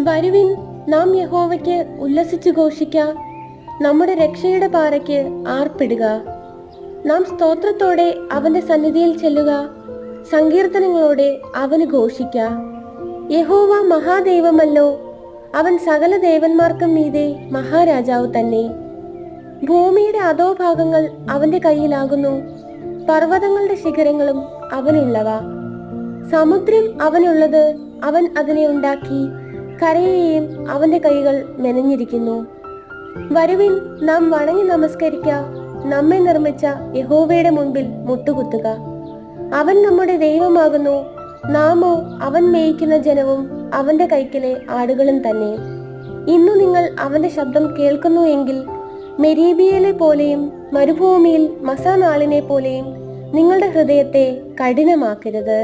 വരുവിൻ നാം യഹോവയ്ക്ക് ഉല്ലസിച്ചു ഘോഷിക്ക നമ്മുടെ രക്ഷയുടെ പാറയ്ക്ക് ആർപ്പിടുക. നാം സ്തോത്രത്തോടെ അവന്റെ സന്നിധിയിൽ ചെല്ലുക സങ്കീർത്തനങ്ങളോടെ അവന് ഘോഷിക്ക. യഹോവ മഹാദൈവമല്ലോ അവൻ സകല ദേവന്മാർക്കും മീതെ മഹാരാജാവ് തന്നെ. ഭൂമിയുടെ അധോഭാഗങ്ങൾ അവന്റെ കയ്യിലാകുന്നു പർവതങ്ങളുടെ ശിഖരങ്ങളും അവനുള്ളവ. സമുദ്രം അവനുള്ളത് അവൻ അതിനെ ഉണ്ടാക്കി കരയെയും അവന്റെ കൈകൾ മെനഞ്ഞിരിക്കുന്നു വരുവിൻ നാം വണങ്ങി നമസ്കരിക്ക നമ്മെ നിർമ്മിച്ച യഹോവയുടെ മുൻപിൽ മുട്ടുകുത്തുക. അവൻ നമ്മുടെ ദൈവമാകുന്നു നാമോ അവൻ മേയിക്കുന്ന ജനവും അവന്റെ കൈക്കിലെ ആടുകളും തന്നെ. ഇന്നു നിങ്ങൾ അവന്റെ ശബ്ദം കേൾക്കുന്നു എങ്കിൽ മെരീബിയയിലെ പോലെയും മരുഭൂമിയിൽ മസാനാളിനെ പോലെയും നിങ്ങളുടെ ഹൃദയത്തെ കഠിനമാക്കരുത്.